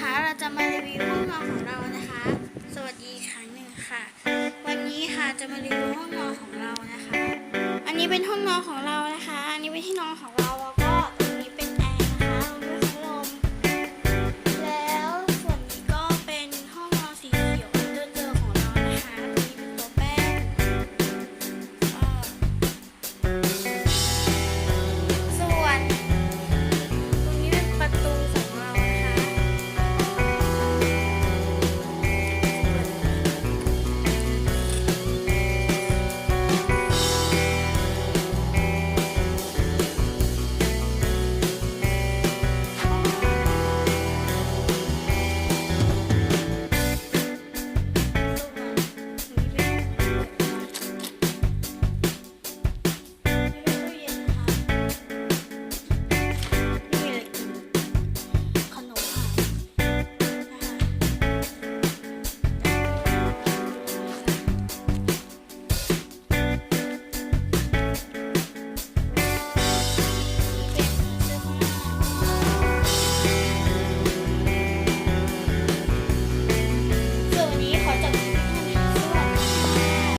คะ เราจะมารีวิวห้องนอนของเรานะคะ สวัสดีครั้งหนึ่งค่ะ วันนี้ค่ะจะมารีวิวห้องนอนของเรานะคะ อันนี้เป็นห้องนอนของเรานะคะ อันนี้เป็นที่นอนของเรา